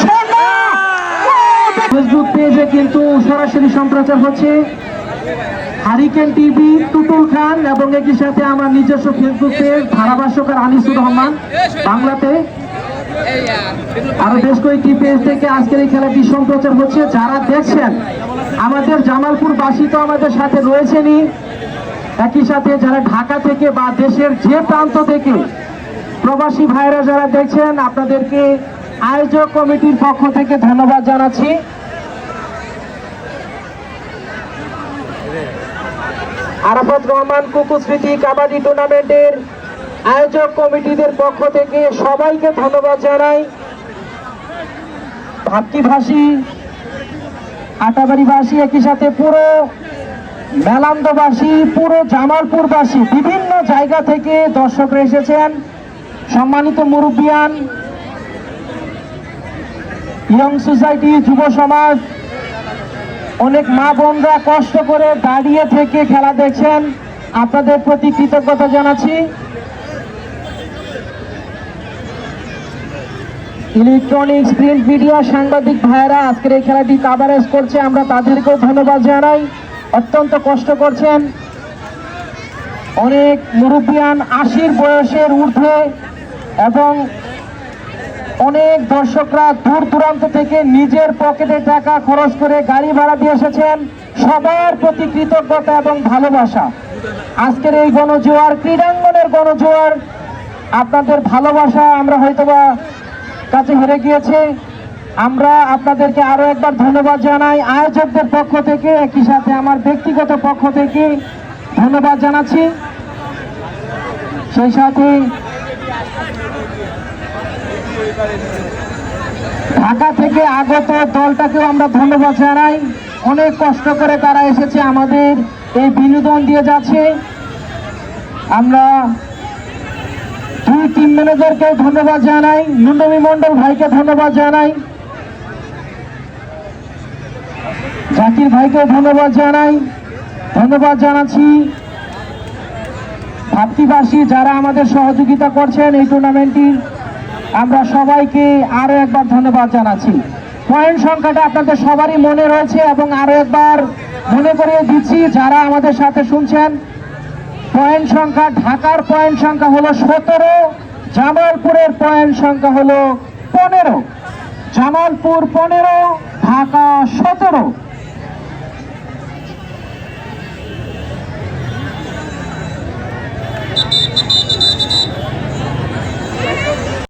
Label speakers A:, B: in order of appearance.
A: সোনা। ফেসবুক পেজে কিন্তু সরাসরি সম্প্রচার হচ্ছে। হারিকেন টিভি টুটুল খান এবং একই সাথে আমার নিজস্ব ফেসবুক পেজ, ধারাভাষ্যকার আনিসুর রহমান, বাংলাতে। আরও বেশ কয়েকটি পেজ থেকে আজকের এই খেলাটি সম্প্রচার হচ্ছে। যারা দেখছেন, আমাদের জামালপুর বাসী তো আমাদের সাথে রয়েছেনই। একই সাথে যারা ঢাকা থেকে বা দেশের যে প্রান্ত থেকে প্রবাসী ভাইরা যারা দেখছেন, আপনাদেরকে আয়োজক কমিটির পক্ষ থেকে ধন্যবাদ জানাচ্ছি। আরাফাত রহমান কুকু স্মৃতি কাবাডি টুর্নামেন্টের আয়োজক কমিটিদের পক্ষ থেকে সবাইকে ধন্যবাদ জানাই। ভাতৃভাষী, আটাবাড়িবাসী একই সাথে পুরো মেলান্দবাসী, পুরো জামালপুরবাসী, বিভিন্ন জায়গা থেকে দর্শকরা এসেছেন। সম্মানিত মুরব্বিয়ান, ইয়ং সোসাইটি, যুব সমাজ, অনেক মা বোনরা কষ্ট করে দাঁড়িয়ে থেকে খেলা দেখছেন। আপনাদের প্রতি কৃতজ্ঞতা জানাচ্ছি। ইলেকট্রনিক্স প্রিন্ট মিডিয়া সাংবাদিক ভাইয়েরা, আজকের এই খেলাটি কাভারেজ করছে। আমরা তাদেরকেও ধন্যবাদ জানাই। অত্যন্ত কষ্ট করছেন। অনেক মুরব্বিয়ান আশির বয়সের ঊর্ধ্বে এবং অনেক দর্শকরা দূর দূরান্ত থেকে নিজের পকেটে টাকা খরচ করে গাড়ি ভাড়া দিয়ে এসেছেন। সবার প্রতি কৃতজ্ঞতা এবং ভালোবাসা। আজকের এই গণজোয়ার, ক্রীড়াঙ্গনের গণজোয়ার, আপনাদের ভালোবাসা আমরা হয়তোবা কাছে হেরে গিয়েছে। আমরা আপনাদেরকে আরও একবার ধন্যবাদ জানাই। আয়োজকদের পক্ষ থেকে, একই সাথে আমার ব্যক্তিগত পক্ষ থেকে ধন্যবাদ জানাচ্ছি। সেই সাথে ঢাকা থেকে আগত দলটাকেও আমরা ধন্যবাদ জানাই। অনেক কষ্ট করে তারা এসেছে, আমাদের এই বিনোদন দিয়ে যাচ্ছে। আমরা দুই টিম ম্যানেজারকে ধন্যবাদ জানাই নুন্ডমি মন্ডল ভাইকে ধন্যবাদ জানাই। জাকির ভাইকে ধন্যবাদ জানাই। ধন্যবাদ জানাচ্ছি। ভাতৃবাসী যারা আমাদের সহযোগিতা করছেন এই টুর্নামেন্টটি আমরা সবাইকে আরও একবার ধন্যবাদ জানাচ্ছি। পয়েন্ট সংখ্যাটা আপনাদের সবারই মনে রয়েছে এবং আরও একবার মনে করিয়ে দিচ্ছি যারা আমাদের সাথে শুনছেন। পয়েন্ট সংখ্যা, ঢাকার পয়েন্ট সংখ্যা হলো সতেরো, জামালপুরের পয়েন্ট সংখ্যা হলো পনেরো। জামালপুর পনেরো, ঢাকা সতেরো।